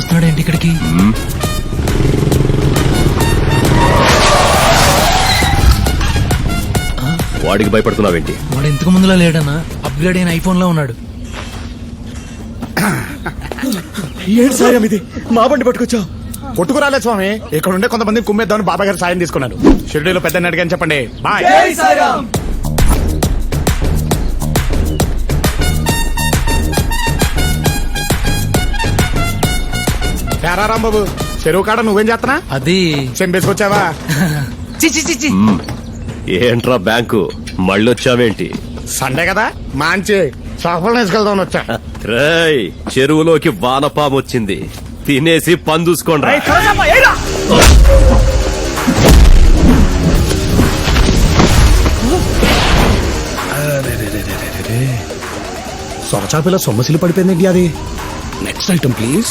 మావాడు వస్తున్నాడు ఏంటి ఇక్కడికి వాడికి భయపడుతున్నావేంటి? వాడు ఇంతకు ముందులా లేడన్నా అప్గ్రేడ్ అయిన ఐఫోన్లో ఉన్నాడు. ఏంటి సాయం ఇది? మా బండి పట్టుకొచ్చా కొట్టుకురాలే స్వామి. ఇక్కడ ఉండే కొంతమంది కుమ్మేద్దామని బాబా గారు సాయం తీసుకున్నారు. షిరిడీలో పెద్ద అడిగాని చెప్పండి. బాయ్. తేరారాం బాబు చెరువు కాడ నువ్వేం చేస్తున్నా అది. చెంపేసుకొచ్చావా ఏంట్రా బ్యాంకు? మళ్ళొచ్చావేంటి? సండే కదా మంచి. సఫలం వేసుకెళ్దామని వచ్చా. రేయ్ చెరువులోకి వానపాము వచ్చింది. తినేసి పందూసుకోండి సొరచాపిల సొమ్మసిలు పడిపోయింది అది? నెక్స్ట్ ఐటమ్ ప్లీజ్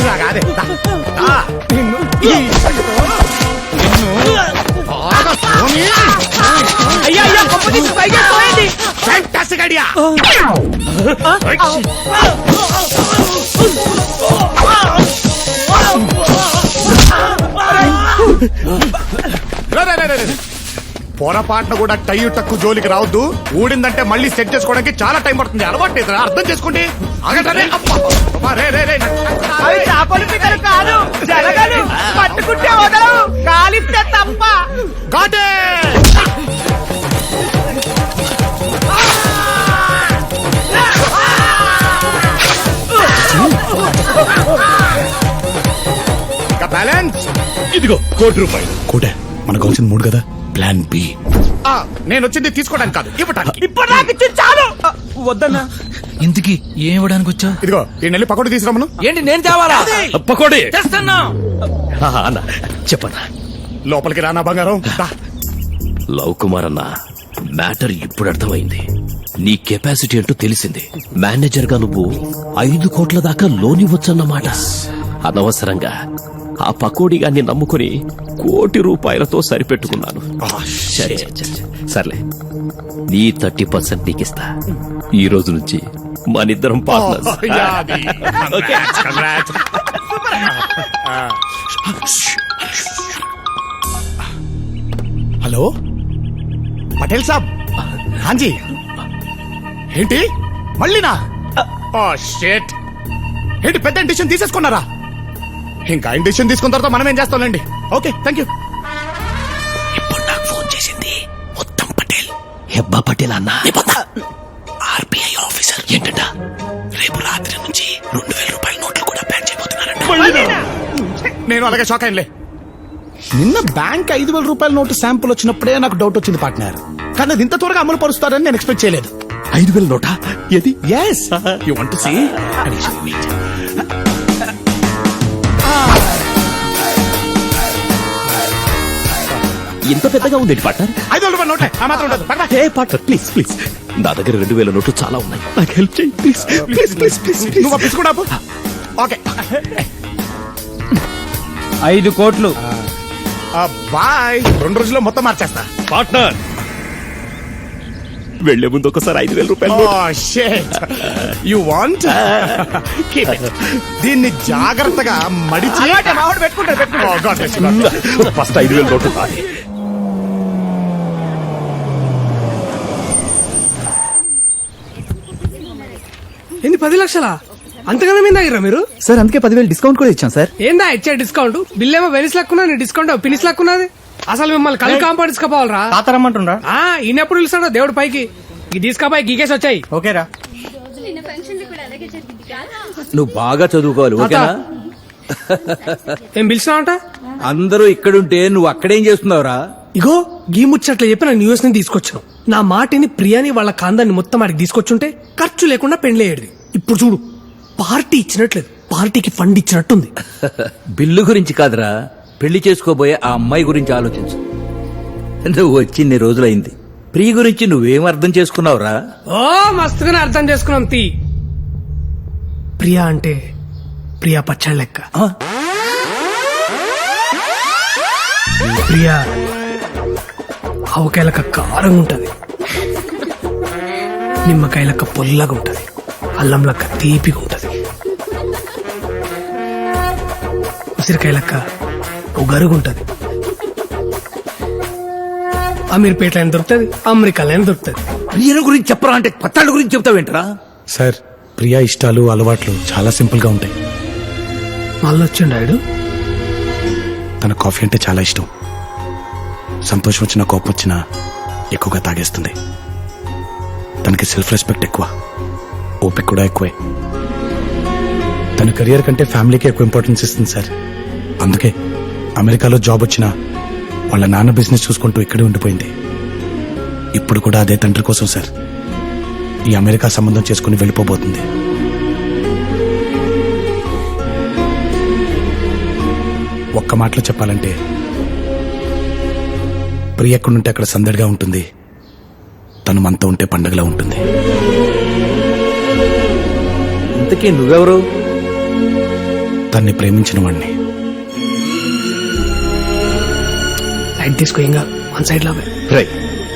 ఇలా కాదే నిన్ను నిన్ను బాగా సోని. Fantastic idea. రే, రే, రే, రే, రే. పొరపాటున కూడా టై టక్కు జోలికి రావద్దు. ఊడిందంటే మళ్ళీ సెట్ చేసుకోవడానికి చాలా టైం పడుతుంది. అలవాటు లేదు అర్థం చేసుకోండి. పట్టుకుంటే వదలవు. కాలిస్తే తప్ప. బ్యాలెన్స్ ఇదిగో కోటి రూపాయలు. కోటే మనకు కావాల్సిన మూడు కదా? Plan B. నేను వచ్చింది తీసుకోవడానికి కాదు ఇవ్వటానికి. ఇప్పుడు నాకు ఇచ్చి చాలు వద్దన్నా. ఇంతకి ఏం ఇవ్వడానికి వచ్చా ఇదిగో ఈ నెల్లి పకోడి తీసుకురామను. ఏంటి నేను తేవాలా? పకోడి. తెస్తున్నా. అన్న చెప్పన్నా లోపలికి రానా బంగారం. లవ్ కుమార్ అన్న మ్యాటర్ ఇప్పుడు అర్థమైంది. నీ కెపాసిటీ అంటూ తెలిసింది. మేనేజర్గా నువ్వు ఐదు కోట్ల దాకా లోన్ ఇవ్వచ్చన్నమాట. అనవసరంగా ఆ పకోడీగాన్ని నమ్ముకుని కోటి రూపాయలతో సరిపెట్టుకున్నాను. సరే, సరే, సరే. సర్లే. నీ థర్టీ పర్సెంట్ నీకిస్తా. ఈ రోజు నుంచి మనిద్దరం పార్ట్నర్స్. హలో? పటేల్ సాబ్. హాంజీ ఏంటి? మళ్ళీనా? ఏంటి పెద్ద డిసిషన్ తీసేసుకున్నారా? ఇంకా డిసిషన్ తీసుకున్న తర్వాత మనం ఏం చేస్తాంలేండి? ఓకే థ్యాంక్ యూ ఇప్పుడు నాకు ఫోన్ చేసింది మొత్తం పటేల్. హెబ్బా పటేల్ అన్న. RBI officer. ఏంటంట? రేపు రాత్రి నుంచి రెండు వేల రూపాయల నోట్లు కూడా బ్యాన్ చేయబోతున్నారంట. నేను అలాగే షాక్ అయ్యలే నిన్న బ్యాంక్ ఐదు వేల రూపాయల నోటు శాంపుల్ వచ్చినప్పుడే నాకు డౌట్ వచ్చింది పార్ట్నర్ కానీ అది ఇంత త్వరగా అమలు పరుస్తారని నేను ఎక్స్పెక్ట్ చేయలేదు. ఐదు వేల నోటా? ఏది yes you want to see ఇంత పెద్దగా ఉంది పార్ట్నర్ ఐదు వేల రూపాయల నోటే. ఆ మాత్రం ఉండదు. పక్కన. ఏ పార్ట్నర్ ప్లీజ్ ప్లీజ్. నా దగ్గర రెండు వేల నోట్లు చాలా ఉన్నాయి. నాకు హెల్ప్ చేయి ప్లీజ్ ప్లీజ్ ప్లీజ్ ప్లీజ్ నువ్వు ఓకే. ఐదు కోట్లు. బాయ్. రెండు రోజుల్లో మొత్తం మార్చేస్తా. పార్ట్నర్. వెళ్ళే ముందు ఒకసారి ఐదు వేల రూపాయలు ఓ షేట్ యు వాంట్ దీన్ని జాగ్రత్తగా మడిచి మామిడి పెట్టుకుంటారు Oh. ఫస్ట్ ఐదు వేల నోట్లు పది లక్షలా? అంతగానే మీద దగ్గర మీరు? సార్ అందుకే పదివేలు డిస్కౌంట్ కూడా ఇచ్చాం సార్. ఏందా ఇచ్చే డిస్కౌంట్? బిల్ ఏమో వెనిస్ లక్కున్నా నీ డిస్కౌంట్ పినిస్ లక్కున్నది అసలు మిమ్మల్ని కళ్ళు కాంపౌండ్ తీసుకుపోవాలరా. తాతరమ్మంటుండ్రా? ఆ ఈయనెప్పుడు పిలుస్తాడో దేవుడు పైకి. ఈ తీసుకపోయి గీకేసి వచ్చాయి. ఓకేరా. నువ్వు బాగా చదువుకోవాలి ఓకేనా? ఏం పిలిచినావంట అందరూ ఇక్కడుంటే నువ్వు అక్కడేం చేస్తున్నావురా? ఇగో గీ ముచ్చట్లు చెప్పి నన్ను యూఎస్ని తీసుకొచ్చాను నా మాటిని ప్రియాని వాళ్ళ కాందాన్ని మొత్తం ఆడికి తీసుకొచ్చుంటే ఖర్చు లేకుండా పెండ్లేయడిది ఇప్పుడు చూడు పార్టీ ఇచ్చినట్లేదు. పార్టీకి ఫండ్ ఇచ్చినట్టుంది. బిల్లు గురించి కాదురా. పెళ్ళి చేసుకోబోయే ఆ అమ్మాయి గురించి ఆలోచించు. నువ్వు వచ్చి ఇన్ని రోజులైంది. ప్రియ గురించి నువ్వేం అర్థం చేసుకున్నావురా? ఓ మస్తుగానే అర్థం చేసుకున్నాం తీ. ప్రియా అంటే ప్రియా పచ్చళ్ళ లెక్క. ఆ? ప్రియా ఆవకాయలక కారంగా ఉంటది నిమ్మకాయలక పొల్లగా ఉంటది అల్లం లెక్క తీపిగా ఉంటది. ఉసిరికాయలక్క ఉగరుగుంటది అమీర్పేటలో అయినా దొరుకుతుంది అమెరికాలో అయినా దొరుకుతుంది. ప్రియను గురించి చెప్పరా అంటే పత్తాళ్ళ గురించి చెప్తావేంట్రా సార్ ప్రియా ఇష్టాలు అలవాట్లు చాలా సింపుల్గా ఉంటాయి. మళ్ళీ వచ్చిండాడు తన కాఫీ అంటే చాలా ఇష్టం. సంతోషం వచ్చినా కోపం వచ్చినా ఎక్కువగా తాగేస్తుంది. తనకి సెల్ఫ్ రెస్పెక్ట్ ఎక్కువ. ఓపిక కూడా ఎక్కువే. తన కెరియర్ కంటే ఫ్యామిలీకి ఎక్కువ ఇంపార్టెన్స్ ఇస్తుంది సార్. అందుకే అమెరికాలో జాబ్ వచ్చినా వాళ్ళ నాన్న బిజినెస్ చూసుకుంటూ ఇక్కడే ఉండిపోయింది. ఇప్పుడు కూడా అదే తండ్రి కోసం సార్. ఈ అమెరికా సంబంధం చేసుకుని వెళ్ళిపోబోతుంది. ఒక్క మాటలో చెప్పాలంటే ప్రియ ఎక్కడుంటే అక్కడ సందడిగా ఉంటుంది. తను మనతో ఉంటే పండగలా ఉంటుంది. ఇంతకీ నువ్వెవరు? తన్ని ప్రేమించిన వాడిని లైట్ తీసుకో ఇంకా వన్ సైడ్లో రై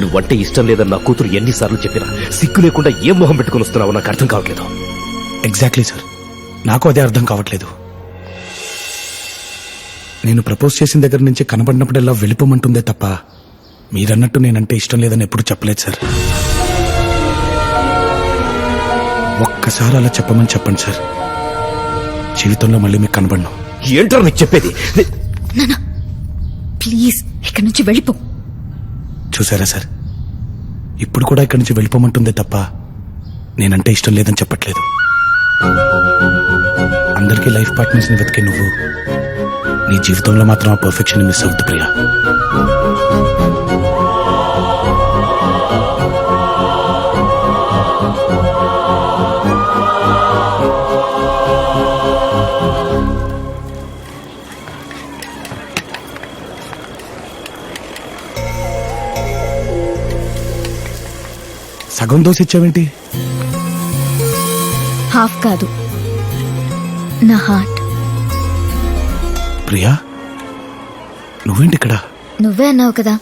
నువ్వంటే ఇష్టం లేదని నా కూతురు ఎన్నిసార్లు చెప్పినా సిగ్గు లేకుండా ఏం మొహం పెట్టుకుని వస్తున్నావో నాకు అర్థం కావట్లేదు. ఎగ్జాక్ట్లీ సార్ నాకు అదే అర్థం కావట్లేదు. నేను ప్రపోజ్ చేసిన దగ్గర నుంచి కనబడినప్పుడల్లా వెళ్ళిపోమంటుందే తప్ప మీరన్నట్టు నేనంటే ఇష్టం లేదని ఎప్పుడు చెప్పలేదు సార్ ఒక్కసారి అలా చెప్పమని చెప్పండి సార్. జీవితంలో మళ్ళీ మీకు కనబడను. ఏంటో నీకు చెప్పేది? ప్లీజ్ ఇక్కడ నుంచి వెళ్ళిపో. చూసారా సార్? ఇప్పుడు కూడా ఇక్కడి నుంచి వెళ్ళిపోమంటుందే తప్ప నేనంటే ఇష్టం లేదని చెప్పట్లేదు. అందరికీ లైఫ్ పార్ట్నర్స్ని వెతికే నువ్వు నీ జీవితంలో మాత్రం ఆ పర్ఫెక్షన్ మిస్ అవుతుంది ప్రియా. సగం దోశ ఇచ్చావేంటి హాఫ్ కాదు. నా హార్ట్. ప్రియా నువ్వేంటి ఇక్కడ? నువ్వే అన్నావు కదా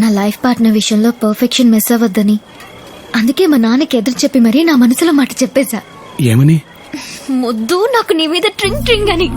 నా లైఫ్ పార్ట్నర్ విషయంలో పర్ఫెక్షన్ మిస్ అవ్వద్దని. అందుకే మా నాన్నకి ఎదురు చెప్పి మరీ నా మనసులో మాట చెప్పేశా. ఏమని? ముద్దు నాకు నీ మీద ట్రింగ్ ట్రింగ్ అని.